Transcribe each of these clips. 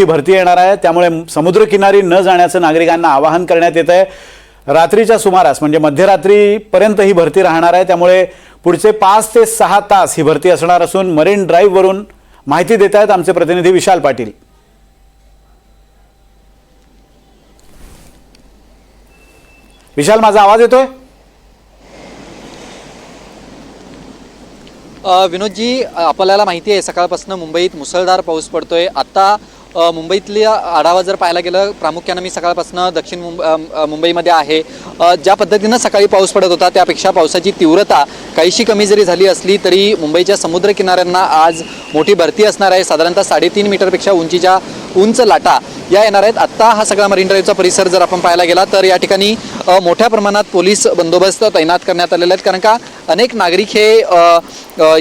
ही भरती येणार आहे. त्यामुळे समुद्रकिनारी न जाण्याचं नागरिकांना आवाहन करण्यात येत आहे. रात्रीच्या सुमारास म्हणजे मध्यरात्रीपर्यंत ही भरती राहणार आहे. त्यामुळे पुढचे पाच ते सहा तास ही भरती असणार असून मरीन ड्राईव्हवरून माहिती देत आहेत आमचे प्रतिनिधी विशाल पाटील. विशाल माझा आवाज येतोय? विनोदजी आपल्याला माहिती आहे सकाळपासून मुंबईत मुसळधार पाऊस पडतोय. आता मुंबईतल्या आढावा जर पाहायला गेलं प्रामुख्यानं मी सकाळपासून दक्षिण मुंब मुंबईमध्ये आहे. ज्या पद्धतीनं सकाळी पाऊस पडत होता त्यापेक्षा पावसाची तीव्रता काहीशी कमी जरी झाली असली तरी मुंबईच्या समुद्र किनाऱ्यांना आज मोठी भरती असणार आहे. साधारणतः साडेतीन मीटरपेक्षा उंचीच्या उंच लाटा या येणार आहेत. आत्ता हा सगळा मरीन ड्राईव्हचा परिसर जर आपण पाहायला गेला तर या ठिकाणी मोठ्या प्रमाणात पोलीस बंदोबस्त तैनात करण्यात आलेले आहेत. कारण का अनेक नागरिक हे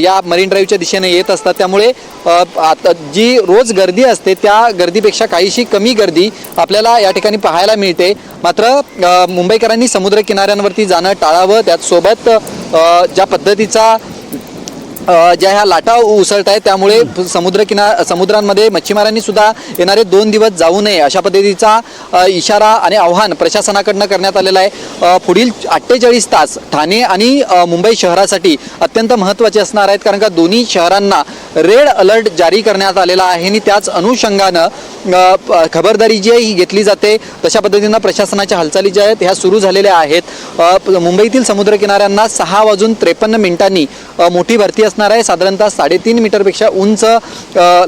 या मरीन ड्राईव्हच्या दिशेने येत असतात. त्यामुळे आता जी रोज गर्दी असते त्या गर्दीपेक्षा काहीशी कमी गर्दी आपल्याला या ठिकाणी पाहायला मिळते. मात्र मुंबईकरांनी समुद्र किनाऱ्यांवरती जाणं टाळावं. त्याचसोबत ज्या पद्धतीचा ज्या ह्या लाटा उसळत आहेत त्यामुळे समुद्रकिना समुद्रांमध्ये मच्छीमारांनी सुद्धा येणारे दोन दिवस जाऊ नये अशा पद्धतीचा इशारा आणि आव्हान प्रशासनाकडनं करण्यात आलेलं आहे. पुढील अठ्ठेचाळीस तास ठाणे आणि मुंबई शहरासाठी अत्यंत महत्त्वाचे असणार आहेत कारण का दोन्ही शहरांना रेड अलर्ट जारी करण्यात आलेला आहे. आणि त्याच अनुषंगानं प- खबरदारी जी आहे ही घेतली जाते. तशा पद्धतीनं प्रशासनाच्या हालचाली ज्या आहेत ह्या सुरू झालेल्या आहेत. मुंबईतील समुद्रकिनाऱ्यांना सहा वाजून त्रेपन्न मिनिटांनी मोठी भरती असणार आहे. साधारणतः साडेतीन मीटरपेक्षा उंच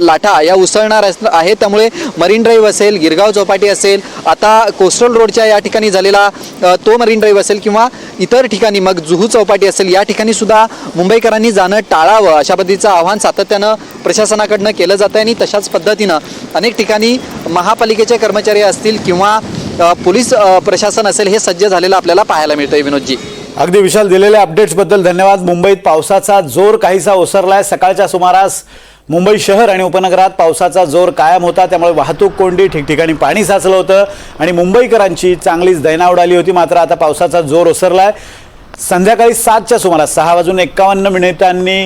लाटा या उसळणार आहे त्यामुळे मरीन ड्राईव्ह असेल गिरगाव चौपाटी असेल आता कोस्टल रोडच्या या ठिकाणी झालेला तो मरीन ड्राईव्ह असेल किंवा इतर ठिकाणी. मग जुहू चौपाटी असेल या ठिकाणी सुद्धा मुंबईकरांनी जाणं टाळावं अशा पद्धतीचं आव्हान सातत्यानं प्रशासनाकडनं केलं जातं आणि तशाच पद्धतीनं अनेक ठिकाणी महापालिकेचे कर्मचारी असतील किंवा पोलीस प्रशासन असेल हे सज्ज झालेलं आपल्याला पाहायला मिळतंय विनोदजी. अगदी विशाल दिलेल्या अपडेट्सबद्दल धन्यवाद. मुंबईत पावसाचा जोर काहीसा ओसरलाय. सकाळच्या सुमारास मुंबई शहर आणि उपनगरात पावसाचा जोर कायम होता त्यामुळे वाहतूक कोंडी ठिकठिकाणी पाणी साचलं होतं आणि मुंबईकरांची चांगलीच दैना उडाली होती. मात्र आता पावसाचा जोर ओसरलाय. संध्याकाळी सातच्या सुमारास सहा वाजून एक्कावन्न मिनिटांनी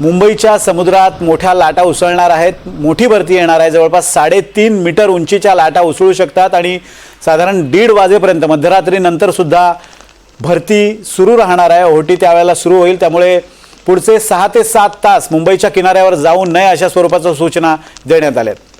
मुंबईच्या समुद्रात मोठ्या लाटा उसळणार आहेत. मोठी भरती येणार आहे. जवळपास साडेतीन मीटर उंचीच्या लाटा उसळू शकतात आणि साधारण दीड वाजेपर्यंत मध्यरात्रीनंतरसुद्धा भरती सुरू राहणार आहे. ओहोटी त्यावेळेला सुरू होईल. त्यामुळे पुढचे सहा ते सात तास मुंबईच्या किनाऱ्यावर जाऊ नये अशा स्वरूपाच्या सूचना देण्यात आल्या आहेत